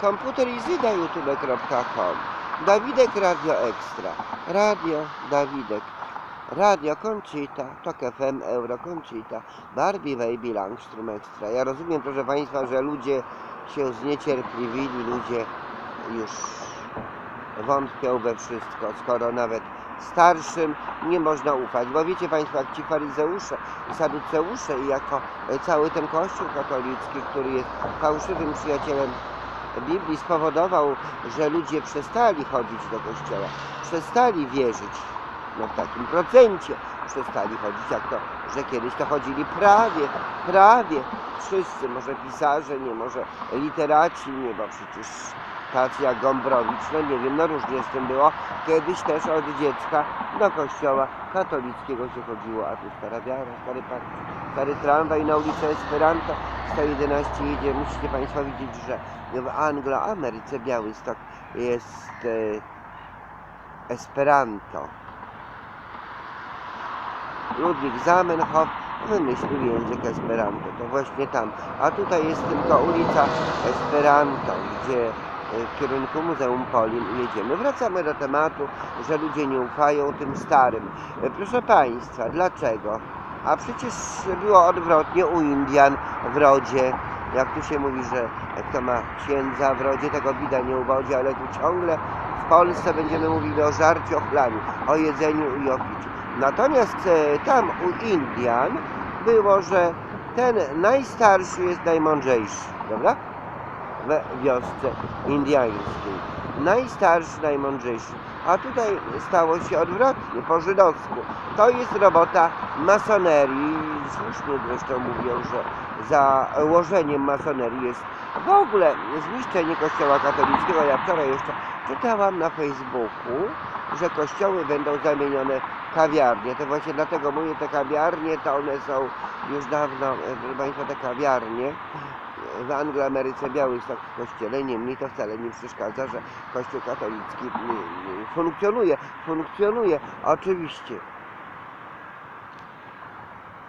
Komputer Izyda youtube.com Dawidek Radio Ekstra. Radio Dawidek. Radio Conchita, Tok FM, Euro Conchita, Barbie Baby Langstrom Extra. Ja rozumiem, proszę Państwa, że ludzie się zniecierpliwili, ludzie już wątpią we wszystko, skoro nawet starszym nie można ufać. Bo wiecie Państwo, jak ci faryzeusze i saduceusze i jako cały ten kościół katolicki, który jest fałszywym przyjacielem Biblii, spowodował, że ludzie przestali chodzić do kościoła, przestali wierzyć, no w takim procencie przestali chodzić, jak to, że kiedyś to chodzili prawie, prawie. Wszyscy, może pisarze, nie, może literaci, nie, bo przecież tacy jak Gombrowicz, no nie wiem, no różnie z tym było. Kiedyś też od dziecka do kościoła katolickiego się chodziło, a tu stara wiara, stary park, stary tramwaj na ulicę Esperanto 111 jedzie. Musicie Państwo widzieć, że w Anglo-Ameryce Białystok jest e, Esperanto. Ludwik Zamenhof wymyślił język Esperanto, to właśnie tam. A tutaj jest tylko ulica Esperanto, gdzie w kierunku Muzeum Polin jedziemy. Wracamy do tematu, że ludzie nie ufają tym starym. E, Proszę Państwa, dlaczego? A przecież było odwrotnie u Indian w rodzie. Jak tu się mówi, że kto ma księdza w rodzie, tego bida nie uwodzi, ale tu ciągle w Polsce będziemy mówili o żarciu, o chlaniu, o jedzeniu i o piciu. Natomiast e, tam u Indian było, że ten najstarszy jest najmądrzejszy, prawda? We wiosce indiańskiej. Najstarszy, najmądrzejszy. A tutaj stało się odwrotnie, po żydowsku. To jest robota masonerii. Słusznie zresztą mówią, że założeniem masonerii jest w ogóle zniszczenie kościoła katolickiego. Ja wczoraj jeszcze czytałam na Facebooku, że kościoły będą zamienione w kawiarnie. To właśnie dlatego mówię, te kawiarnie to one są już dawno, e, proszę Państwa, te kawiarnie w Angloameryce Białystok w kościele, niemniej to wcale nie przeszkadza, że kościół katolicki mm, funkcjonuje. Funkcjonuje oczywiście